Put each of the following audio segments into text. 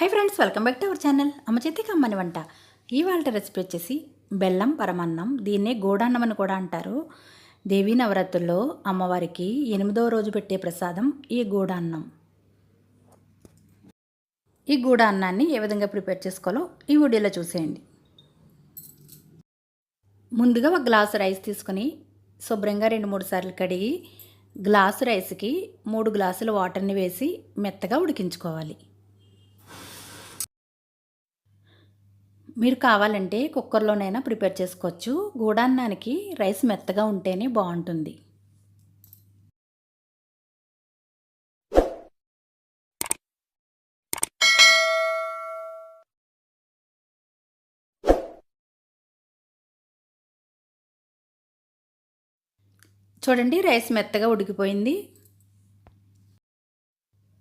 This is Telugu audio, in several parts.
Hi friends welcome back to our channel అమ్మ చేతికి అమ్మని వంట. ఇవాళ రెసిపీ వచ్చేసి బెల్లం పరమన్నం. దీన్నే గోడాన్నం అని కూడా అంటారు. దేవీ నవరాత్రుల్లో అమ్మవారికి ఎనిమిదవ రోజు పెట్టే ప్రసాదం ఈ గూడాన్నం. ఈ గూడాన్నాన్ని ఏ విధంగా ప్రిపేర్ చేసుకోవాలో ఈ వీడియోలో చూసేయండి. ముందుగా ఒక గ్లాసు రైస్ తీసుకొని శుభ్రంగా రెండు మూడు సార్లు కడిగి గ్లాసు రైస్కి మూడు గ్లాసుల వాటర్ని వేసి మెత్తగా ఉడికించుకోవాలి. మీరు కావాలంటే కుక్కర్లోనైనా ప్రిపేర్ చేసుకోవచ్చు. గూడాన్నానికి రైస్ మెత్తగా ఉంటేనే బాగుంటుంది. చూడండి రైస్ మెత్తగా ఉడికిపోయింది.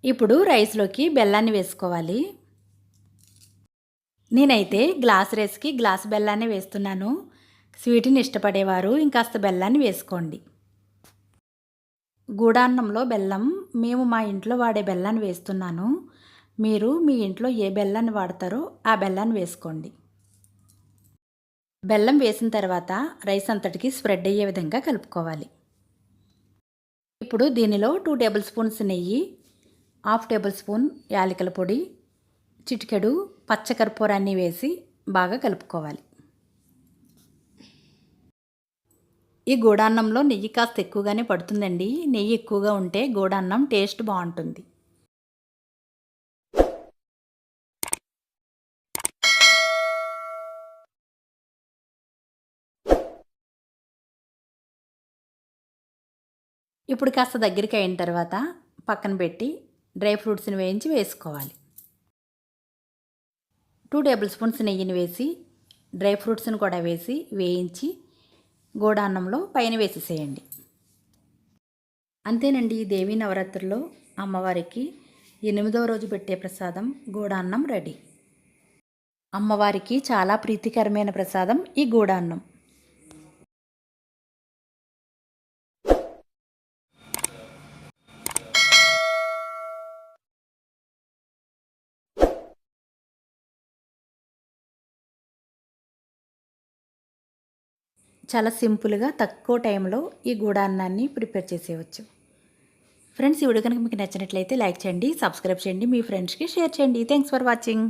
ఇప్పుడు రైస్లోకి బెల్లాన్ని వేసుకోవాలి. నేనైతే గ్లాస్ రైస్కి గ్లాస్ బెల్లాన్ని వేస్తున్నాను. స్వీట్ని ఇష్టపడేవారు ఇంకాస్త బెల్లాన్ని వేసుకోండి. గూడాన్నంలో బెల్లం మేము మా ఇంట్లో వాడే బెల్లాన్ని వేస్తున్నాను. మీరు మీ ఇంట్లో ఏ బెల్లాన్ని వాడతారో ఆ బెల్లాన్ని వేసుకోండి. బెల్లం వేసిన తర్వాత రైస్ అంతటికి స్ప్రెడ్ అయ్యే విధంగా కలుపుకోవాలి. ఇప్పుడు దీనిలో టూ టేబుల్ స్పూన్స్ నెయ్యి హాఫ్ టేబుల్ స్పూన్ యాలకుల పొడి చిటికెడు పచ్చకర్పూరాన్ని వేసి బాగా కలుపుకోవాలి. ఈ గూడాన్నంలో నెయ్యి కాస్త ఎక్కువగానే పడుతుందండి. నెయ్యి ఎక్కువగా ఉంటే గూడాన్నం టేస్ట్ బాగుంటుంది. ఇప్పుడు కాస్త దగ్గరికి అయిన తర్వాత పక్కన పెట్టి డ్రై ఫ్రూట్స్ని వేయించి వేసుకోవాలి. టూ టేబుల్ స్పూన్స్ నెయ్యిని వేసి డ్రై ఫ్రూట్స్ని కూడా వేసి వేయించి గోడాన్నంలో పైన వేసేసేయండి. అంతేనండి దేవీ నవరాత్రుల్లో అమ్మవారికి ఎనిమిదవ రోజు పెట్టే ప్రసాదం గూడాన్నం రెడీ. అమ్మవారికి చాలా ప్రీతికరమైన ప్రసాదం ఈ గూడాన్నం. చాలా సింపుల్గా తక్కువ టైంలో ఈ గూడాన్నాన్ని ప్రిపేర్ చేసేయవచ్చు ఫ్రెండ్స్ ఈ వీడియో కనుక మీకు నచ్చినట్లయితే లైక్ చేయండి సబ్స్క్రైబ్ చేయండి మీ ఫ్రెండ్స్కి షేర్ చేయండి. Thanks for watching.